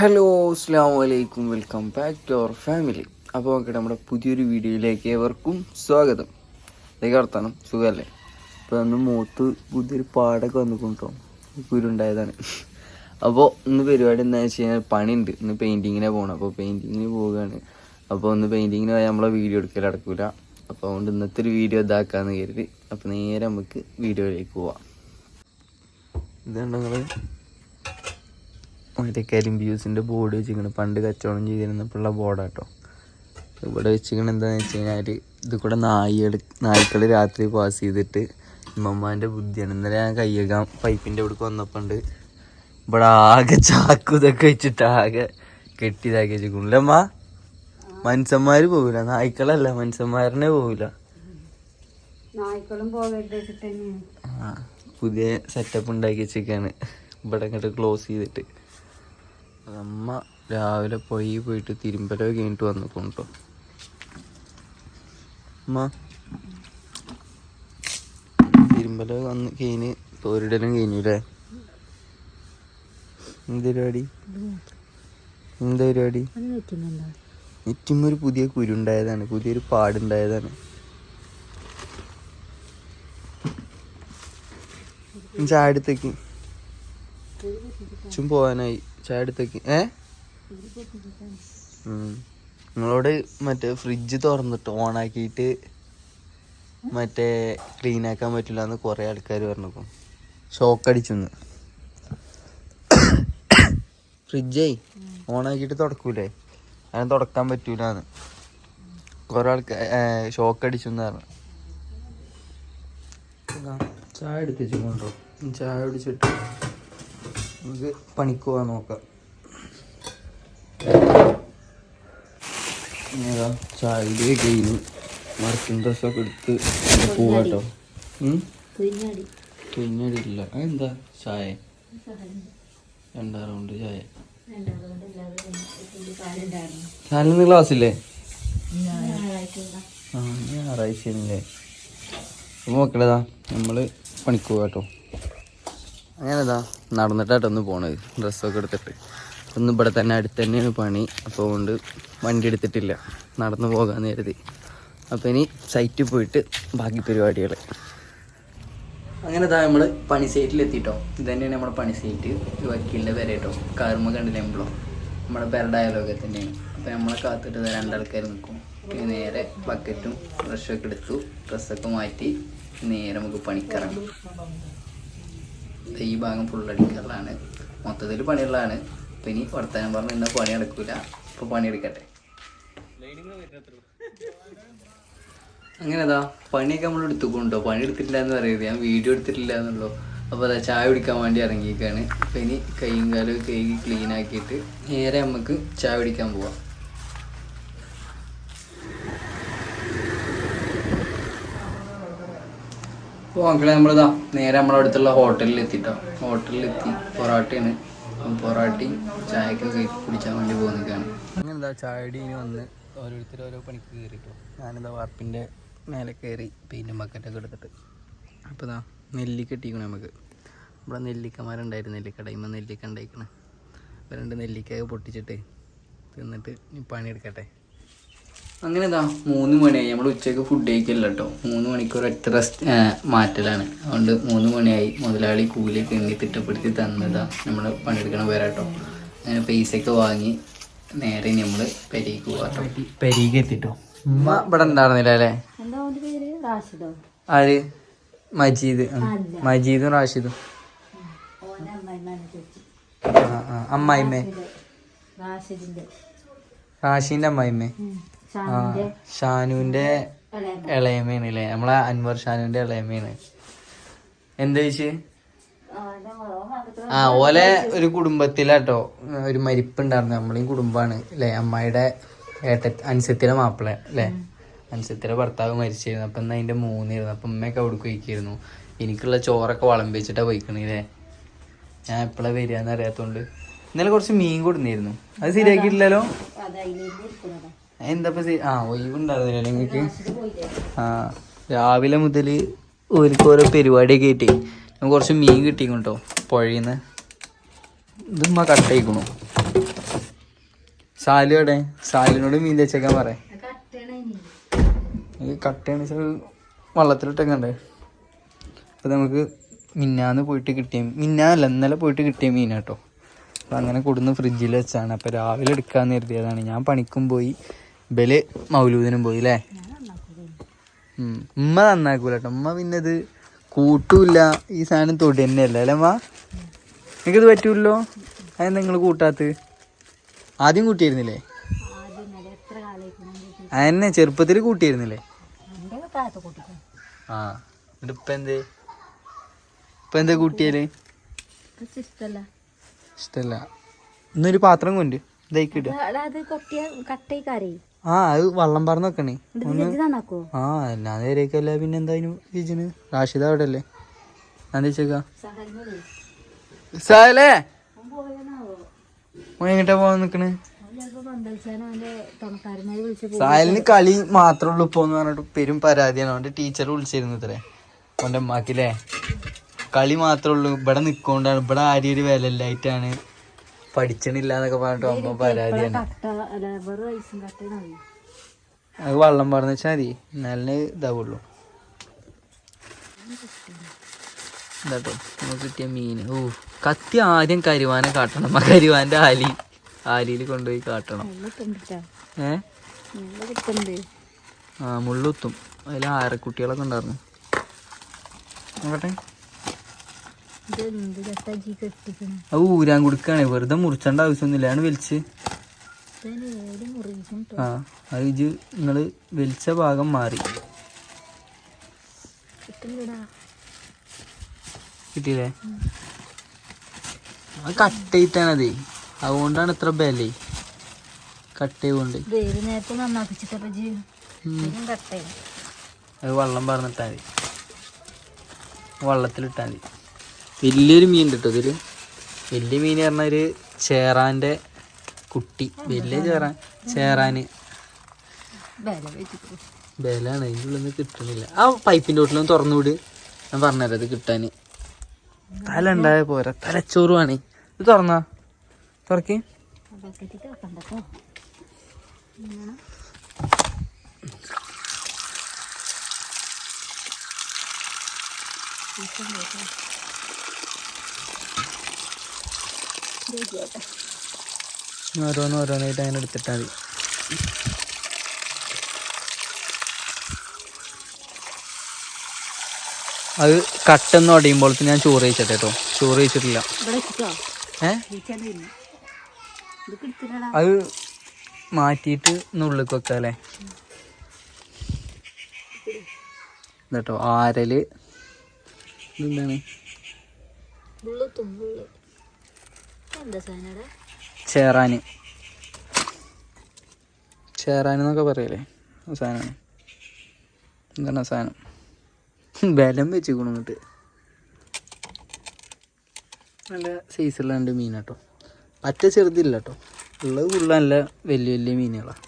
Hello അസ്സാം വലൈക്കും welcome back to our family അപ്പോൾ നോക്കട്ടെ നമ്മുടെ പുതിയൊരു വീഡിയോയിലേക്ക് ഏവർക്കും സ്വാഗതം. ഇതൊക്കെ വർത്താനം. സുഖമല്ലേ? ഇപ്പോൾ അന്ന് മൂത്ത് പുതിയൊരു പാടൊക്കെ വന്നിക്കൊണ്ടോ കുരുണ്ടായതാണ്. അപ്പോൾ ഇന്ന് പരിപാടി എന്താ വെച്ച് കഴിഞ്ഞാൽ പണിയുണ്ട്. ഇന്ന് പെയിന്റിങ്ങിനെ പോകണം അപ്പോൾ പെയിന്റിങ്ങിന് പോവുകയാണ്. അപ്പോൾ ഒന്ന് പെയിന്റിങ്ങിന് പോയാൽ നമ്മളെ വീഡിയോ എടുക്കൽ നടക്കില്ല അപ്പോൾ അതുകൊണ്ട് ഇന്നത്തെ ഒരു വീഡിയോ ഇതാക്കാമെന്ന് കരുതി. അപ്പോൾ നേരെ നമുക്ക് വീഡിയോയിലേക്ക് പോവാം. ഇതാണ് നിങ്ങൾ മറ്റേ കരിമ്പ്യൂസിന്റെ ബോർഡ് വെച്ചിരിക്കണം. പണ്ട് കച്ചവടം ചെയ്തിരുന്നപ്പോഴുള്ള ബോർഡാട്ടോ ഇവിടെ വെച്ചിരിക്കണം എന്താണെന്ന് വെച്ച് കഴിഞ്ഞാൽ ഇത് കൂടെ നായികൾ നായ്ക്കൾ രാത്രി പാസ് ചെയ്തിട്ട് ഉമ്മമ്മാന്റെ ബുദ്ധിയാണ്. ഇന്നലെ ഞാൻ കയ്യേക്കാൻ പൈപ്പിന്റെ ഇവിടേക്ക് വന്നപ്പോണ്ട് ഇവിടെ ആകെ ചാക്കു ഇതൊക്കെ വെച്ചിട്ട് ആകെ കെട്ടിയതാക്കി വെച്ചിരിക്കണില്ല അമ്മ മനുഷ്യന്മാർ പോവില്ല നായ്ക്കളല്ല മനുഷ്യന്മാരനെ ആ പുതിയ സെറ്റപ്പ് ഉണ്ടാക്കി വെച്ചേക്കാണ് ഇവിടെ ഇങ്ങോട്ട് ക്ലോസ് ചെയ്തിട്ട്. അമ്മ രാവിലെ പോയി പോയിട്ട് തിരുമ്പലോ കഴിഞ്ഞിട്ട് വന്നു കൊണ്ടോ അമ്മ. തിരുമ്പലോ വന്ന് കഴിഞ്ഞ് തോരിടലും കഴിഞ്ഞു അല്ലേ എന്ത് പരിപാടി? എന്താ പരിപാടി? അത് ഒരു പുതിയ കുരുണ്ടായതാണ് പുതിയൊരു പാടുണ്ടായതാണ്. ചാടത്തേക്ക് പോവാനായി. ചായ എടുത്തേക്ക് ഏ. നിങ്ങളോട് മറ്റേ ഫ്രിഡ്ജ് തുറന്നിട്ട് ഓണാക്കിയിട്ട് മറ്റേ ക്ലീൻ ആക്കാൻ പറ്റില്ല എന്ന് കുറേ ആൾക്കാർ പറഞ്ഞപ്പോ. ഷോക്ക് അടിച്ചെന്ന്. ഫ്രിഡ്ജേ ഓണാക്കിയിട്ട് തുടക്കൂലേ? അങ്ങനെ തുടക്കാൻ പറ്റൂലെന്ന്. കുറേ ആൾക്കാർ ഷോക്ക് അടിച്ചെന്ന് പറഞ്ഞു. ചായ എടുത്തിച്ചു കൊണ്ടോ ചായ കുടിച്ചിട്ട്. നമുക്ക് പണിക്ക് പോകാൻ നോക്കാം. ഏതാ ചായ കുടി കഴിഞ്ഞു വർക്കിംഗ് ഡ്രസ്സൊക്കെ എടുത്ത് പോവാട്ടോ. കുഞ്ഞാടി പിന്നീടില്ല അതെന്താ? ചായ. രണ്ടാം റൗണ്ട് ചായ. നാലിന്ന് ക്ലാസ്സില്ലേ ആ ഞായറാഴ്ച അല്ലേ നോക്കണതാ നമ്മൾ പണിക്ക് പോകാം കേട്ടോ അങ്ങനെതാ നടന്നിട്ടാട്ടോ ഒന്ന് പോണത്. ഡ്രസ്സൊക്കെ എടുത്തിട്ട്. ഒന്ന് ഇവിടെ തന്നെ അടുത്ത് തന്നെയാണ് പണി. അപ്പോൾ കൊണ്ട് വണ്ടി എടുത്തിട്ടില്ല. നടന്നു പോകാൻ കരുതി. അപ്പോൾ ഇനി സൈറ്റിൽ പോയിട്ട് ബാക്കി പരിപാടികൾ അങ്ങനെ നമ്മൾ പണി സൈറ്റിൽ എത്തിയിട്ടോ ഇത് തന്നെയാണ് നമ്മുടെ പണി സൈറ്റ് വക്കീലിന്റെ പേര് കേട്ടോ. കാർമ കണ്ടില്ല എംബ്ലോ നമ്മുടെ പേര ഡയലോഗ് തന്നെയാണ്. അപ്പോൾ നമ്മളെ കാത്തിട്ട് രണ്ടാൾക്കാർ നിൽക്കും പിന്നെ നേരെ ബക്കറ്റും ബ്രഷൊക്കെ എടുത്തു. ഡ്രസ്സൊക്കെ മാറ്റി നേരെ നമുക്ക് പണിക്കറങ്ങും ഈ ഭാഗം ഫുള്ളടിക്കാറുള്ളതാണ് മൊത്തത്തിൽ പണിയുള്ളതാണ്. അപ്പം ഇനി വർത്തമാനം പറഞ്ഞ് ഇന്ന പണി നടക്കൂല. അപ്പോൾ പണിയെടുക്കട്ടെ അങ്ങനെതാ പണിയൊക്കെ നമ്മൾ എടുത്തുകൊണ്ടോ പണി എടുത്തിട്ടില്ല എന്ന് പറയുന്നത്. ഞാൻ വീഡിയോ എടുത്തിട്ടില്ല എന്നുള്ളൂ അപ്പോൾ അതാ ചായ കുടിക്കാൻ വേണ്ടി ഇറങ്ങിയിരിക്കുകയാണ് അപ്പം ഇനി കൈയും കാലും കഴുകി ക്ലീൻ ആക്കിയിട്ട് നേരെ നമുക്ക് ചായ കുടിക്കാൻ പോവാം. അപ്പോൾ മക്കളെ നമ്മളിതാ നേരെ നമ്മുടെ അടുത്തുള്ള ഹോട്ടലിൽ എത്തിട്ടോ. ഹോട്ടലിൽ എത്തി. പൊറാട്ടയാണ്. പൊറാട്ടയും ചായക്കൊക്കെ കുടിക്കാൻ വേണ്ടി പോകുന്നൊക്കെയാണ് അങ്ങനെന്താ ചായടി ഇനി വന്ന് ഓരോരുത്തർ ഓരോ പണിക്ക് കയറിട്ടോ. ഞാനെന്താ വാർപ്പിന്റെ മേലെ കയറി പെയിന്റും ബക്കറ്റൊക്കെ എടുത്തിട്ട്. അപ്പോൾ ഇതാ നെല്ലിക്ക ഇട്ടിക്കണം നമുക്ക് ഇവിടെ നെല്ലിക്കമാരുണ്ടായിരുന്നു. നെല്ലിക്ക ടൈമ നെല്ലിക്ക ഉണ്ടായിരിക്കണേ അപ്പോൾ രണ്ട് നെല്ലിക്കയൊക്കെ പൊട്ടിച്ചിട്ട് തിന്നിട്ട് പണിയെടുക്കട്ടെ. അങ്ങനെ ഇതാ മൂന്ന് മണിയായി. നമ്മൾ ഉച്ചയ്ക്ക് ഫുഡ് കഴിക്കില്ല കേട്ടോ മൂന്ന് മണിക്കൂർ ഒറ്റ റെസ്റ്റ് മാറ്റലാണ്. അതുകൊണ്ട് മൂന്ന് മണിയായി. മുതലാളി കൂലിയൊക്കെ എണ്ണി തിട്ടപ്പെടുത്തി തന്നതാ നമ്മൾ പണിയെടുക്കണ പേരാട്ടോ അങ്ങനെ പൈസയൊക്കെ വാങ്ങി നേരെ നമ്മൾ പെരീക്ക് പോകാട്ടോ പെരീക്ക് എത്തിട്ടോ? ഉമ്മ ഇവിടെ ഉണ്ടായിരുന്നില്ല അല്ലേ? എന്താ അവന്റെ പേര്? റാഷിദോ? ആര്? മജീദ്. മജീദും റാഷിദും. ആ അമ്മായിമ്മേ. റാഷിദിന്റെ. റാഷിന്റെ അമ്മായിമ്മേ. ഷാനുവിന്റെ ഇളയമ്മയാണ് അല്ലേ നമ്മളെ അൻവർ ഷാനുവിന്റെ ഇളയമ്മയാണ് എന്താ ഓൻ ആ ഓലെ ഒരു കുടുംബത്തിലാട്ടോ. ഒരു മരിപ്പുണ്ടായിരുന്നു. നമ്മളീ കുടുംബാണ് അല്ലേ അമ്മായിയുടെ ഏട്ട അനുസത്തിലെ മാപ്പിള അല്ലേ അനുസത്തിലെ ഭർത്താവ് മരിച്ചിരുന്നു. അപ്പം എന്നാ അതിന്റെ മൂന്നിരുന്നു. അപ്പം ഉമ്മയൊക്കെ അവിടെ കഴിക്കായിരുന്നു എനിക്കുള്ള ചോറൊക്കെ വളം വെച്ചിട്ടാ പോയിക്കണേ ഞാൻ എപ്പോഴാണ് വരികയെന്ന് അറിയാത്തോണ്ട് ഇന്നലെ കുറച്ച് മീൻ കൊടുന്നിരുന്നു. അത് ശരിയാക്കിയിട്ടില്ലല്ലോ? എന്താ ആ ഒഴിവുണ്ടായിരുന്നില്ല നിങ്ങൾക്ക്? ആ രാവിലെ മുതൽ ഓർക്ക് ഓരോ പരിപാടിയൊക്കെ ആയിട്ട് കുറച്ച് മീൻ കിട്ടിക്കും കേട്ടോ പുഴയിൽ നിന്ന് ഇതുമ്മ കട്ടയിക്കണു സാലു അവിടെ സാലിനോട് മീൻ തേച്ചേക്കാൻ പറ. കട്ടയാണ് വെച്ചാൽ വള്ളത്തിലിട്ടേക്കണ്ടേ? അപ്പൊ നമുക്ക് മിന്നാന്ന് പോയിട്ട് കിട്ടിയ മിന്നാന്നല്ല ഇന്നലെ പോയിട്ട് കിട്ടിയ മീനാട്ടോ. അപ്പൊ അങ്ങനെ കൊടുന്ന് ഫ്രിഡ്ജിൽ വെച്ചാണ്. അപ്പൊ രാവിലെ എടുക്കാന്ന് കരുതിയതാണ്. ഞാൻ പണിക്കും പോയി. ബൽ മൗലൂദിനും പോയി അല്ലേ. ഉമ്മ നന്നാക്കൂല ഉമ്മ പിന്നെ ഇത് കൂട്ടൂല ഈ സാധനം തൊടി തന്നെയല്ല അല്ലേ അമ്മ നിങ്ങൾക്കിത് പറ്റൂല്ലോ? അതെന്താ നിങ്ങൾ കൂട്ടാത്ത? ആദ്യം കൂട്ടിയിരുന്നില്ലേ? അതന്നെ ചെറുപ്പത്തിൽ കൂട്ടിയിരുന്നില്ലേ? ആ. എന്നിട്ട് ഇപ്പൊ എന്തേ? ഇപ്പൊ എന്താ കൂട്ടിയാൽ? ഇഷ്ടല്ല. ഇന്നൊരു പാത്രം കൊണ്ട് കട്ടയിക്കാരേ ആ അത് വള്ളം പറന്ന് വെക്കണേ ആ എല്ലാ നേരെയൊക്കെയല്ല പിന്നെ എന്തായാലും ചേച്ചിന് റാഷിദ അവിടെ അല്ലേ ഞാൻ സഹലിനോട് സാലേ എങ്ങോട്ടാ പോവാൻ നിക്കണ്? സായലിന് കളി മാത്രമേ ഉള്ളൂ ഇപ്പോന്ന് പറഞ്ഞിട്ട് പെരും പരാതിയാണ്. അവന്റെ ടീച്ചർ വിളിച്ചിരുന്നു ഇത്രേ. അവന്റെ അമ്മാക്കില്ലേ കളി മാത്രമേ ഉള്ളൂ. ഇവിടെ നിക്കോണ്ടാണ്. ഇവിടെ ആരും ഒരു വിലയില്ലായിട്ടാണ്. പഠിച്ചണില്ല എന്നൊക്കെ പറഞ്ഞിട്ട് അമ്മ പരാതിയാണ്. അത് വള്ളം പറഞ്ഞു വെച്ചാൽ മതി. എന്നാലേ ഇതാവുള്ളൂ. ഇതാട്ടോ നമുക്ക് കിട്ടിയ മീൻ ഓ കത്തി ആദ്യം കരുവാനെ കാട്ടണം. ആ കരുവാന്റെ ആലി ആലിയിൽ കൊണ്ടുപോയി കാട്ടണം. ഏഹ് ഏ? നല്ല ആ മുള്ളുത്തും അതിൽ ആരക്കുട്ടികളൊക്കെ ഉണ്ടായിരുന്നു. നോക്കട്ടെ ഇത് എന്ത് കട്ടാജി കെട്ടിക്കണം അത് ഊരാൻ കൊടുക്കാണ്. വെറുതെ മുറിച്ചേണ്ട ആവശ്യമൊന്നുമില്ല. ആണ് വലിച്ച്. ആ അത് ഇജ് നിങ്ങൾ വലിച്ച ഭാഗം മാറി. കിട്ടിയില്ലേ? അത് കട്ടയിട്ടാണതേ അതുകൊണ്ടാണ് ഇത്ര ബലേ. കട്ടയുകൊണ്ട് ചെയ്തുകൊണ്ട് അത് വെള്ളം പറഞ്ഞിട്ടാൽ മതി. വെള്ളത്തിലിട്ടാൽ മതി. വലിയൊരു മീൻ കിട്ടും ഇതിൽ വലിയ മീൻ പറഞ്ഞാൽ ഒരു ചേറാന്റെ കുട്ടി. വലിയ ചേറാൻ ചേറാന്. ബലാണ് അതിന്റെ ഉള്ളിൽ നിന്ന് കിട്ടുന്നില്ല ആ പൈപ്പിന്റെ വീട്ടിലൊന്ന് തുറന്നു വിട്. ഞാൻ പറഞ്ഞുതരാം അത് കിട്ടാൻ തല ഉണ്ടായ പോരാ. തലച്ചോറുമാണ് ഇത് തുറന്നാ? തുറക്കി. Thank വെക്കണ്ടോ ഓരോന്ന് ഓരോന്നായിട്ട് അങ്ങനെ എടുത്തിട്ടാൽ മതി. അത് കട്ടെന്ന് അടിയുമ്പോഴത്തെ ഞാൻ ചോറ് കഴിച്ചട്ടെ കേട്ടോ ചോറ് കഴിച്ചിട്ടില്ല. അത് മാറ്റിയിട്ട് നുള്ളിക്ക് വെക്കാല്ലേ? കേട്ടോ ആരൽ? എന്താണ് ഉള്ളു തുമ്പുള്ളു എന്താ സാധനടാ ചേറാന്. ചേറാനെന്നൊക്കെ പറയല്ലേ? സാധനമാണ് എന്താണ് സാധനം? ബലം വെച്ച് കൊണ്ടിട്ട് നല്ല സൈസുള്ള രണ്ട് മീൻ കേട്ടോ പറ്റ ചെറുതില്ല കേട്ടോ ഉള്ളത് ഉള്ള നല്ല വലിയ വലിയ മീനുകളാണ്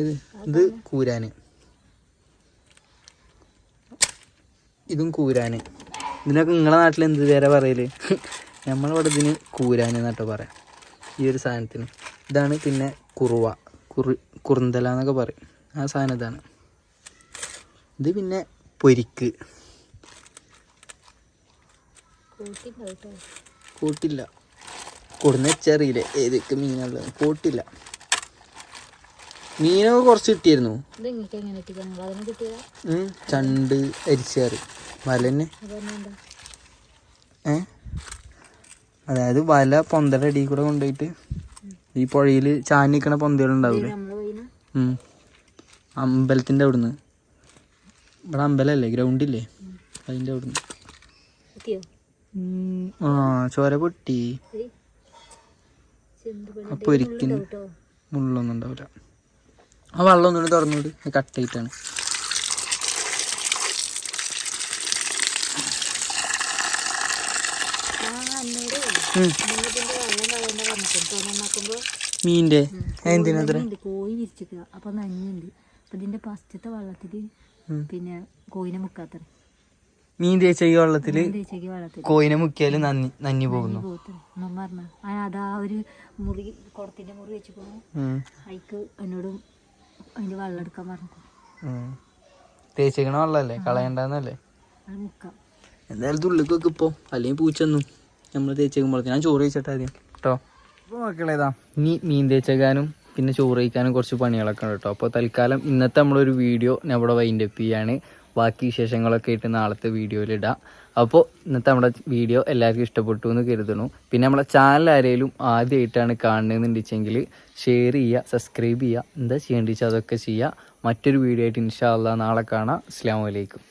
ഏത്? ഇത് കൂരാന്. ഇതും കൂരാന്. ഇതിനൊക്കെ നിങ്ങളെ നാട്ടിൽ എന്ത് പേരാ പറയൽ? നമ്മളിവിടെ ഇതിന് കൂരാന് എന്നിട്ട് പറയാം. ഈ ഒരു സാധനത്തിന്. ഇതാണ് പിന്നെ കുറുവ. കുറു കുറുന്തല എന്നൊക്കെ പറയും. ആ സാധനം ഇതാണ്. ഇത് പിന്നെ പൊരിക്ക്. കൂട്ടില്ല. കൊടുന്ന വെച്ചറിയില്ല ഏതൊക്കെ മീനുള്ളത്. കൂട്ടില്ല. മീനൊക്കെ കുറച്ച് കിട്ടിയിരുന്നു ഇത് നിങ്ങൾക്ക് എങ്ങനെ കിട്ടിക്കാൻ അതായത് വല പൊന്തയുടെ അടിയിൽ കൂടെ കൊണ്ടുപോയിട്ട് ഈ പുഴയിൽ ചാഞ്ഞ് നിൽക്കണ പൊന്തകളുണ്ടാവില്ലേ. അമ്പലത്തിന്റെ അവിടുന്ന്. ഇവിടെ അമ്പലമല്ലേ ഗ്രൗണ്ടില്ലേ? അതിന്റെ അവിടുന്ന്. ആ ചോര പൊട്ടി. അപ്പൊ അപ്പോൾ ഒരിക്കലും മുള്ളൊന്നും ഉണ്ടാവില്ല ആ വെള്ളം ഒന്നുകൂടി തുറന്നുകൂടി കട്ടായിട്ടാണ് ആ മീന്റെ എന്തിനത്ര കോഴി വിരിച്ചിക്കുക അപ്പൊ നഞ്ഞുണ്ട്. അപ്പൊ ഇതിന്റെ ഫസ്റ്റത്തെ വെള്ളത്തിൽ പിന്നെ കോഴിനെ മുക്കാത്ര മീൻ വെള്ളത്തിൽ കോയിനെ മുക്കിയാൽ നന്ദി നന്ദി പോകുന്നു. തേച്ചേക്കണ അമ്മ പറഞ്ഞ അതാ ഒരു മുറി കുടത്തിന്റെ മുറി വെച്ച് പോകും. അയക്ക് എന്നോടും അതിന്റെ വെള്ളം എടുക്കാൻ പറഞ്ഞു. ഉം. വെള്ളല്ലേ? കളയണ്ടെന്നല്ലേ? എന്തായാലും തുള്ളിക്കൊക്കെ വെക്കിപ്പോ അല്ലെങ്കിൽ പൂച്ചൊന്നും. നമ്മൾ തേച്ചേക്കുമ്പോൾ ഞാൻ ചോറ് കഴിച്ചിട്ട് ആദ്യം. കേട്ടോ അപ്പോൾ മക്കളേതാ ഇനി മീൻ തേച്ചേക്കാനും പിന്നെ ചോറ് കഴിക്കാനും കുറച്ച് പണികളൊക്കെ ഉണ്ട് കേട്ടോ അപ്പോൾ തൽക്കാലം ഇന്നത്തെ നമ്മളൊരു വീഡിയോ ഞാൻ ഇവിടെ വൈൻഡ് അപ്പ് ചെയ്യാണ്. ബാക്കി വിശേഷങ്ങളൊക്കെ ആയിട്ട് നാളത്തെ വീഡിയോയിൽ ഇടാം. അപ്പോൾ ഇന്നത്തെ നമ്മുടെ വീഡിയോ എല്ലാവർക്കും ഇഷ്ടപ്പെട്ടു എന്ന് കരുതണു പിന്നെ നമ്മളെ ചാനൽ ആരെങ്കിലും ആദ്യമായിട്ടാണ് കാണുന്നതെന്നുണ്ടെങ്കിൽ ഷെയർ ചെയ്യുക സബ്സ്ക്രൈബ് ചെയ്യുക എന്താ ചെയ്യേണ്ടി വെച്ചാൽ അതൊക്കെ ചെയ്യുക. മറ്റൊരു വീഡിയോ ആയിട്ട് ഇൻഷാ അള്ളാ നാളെ കാണാം. അസ്സാം വലൈക്കും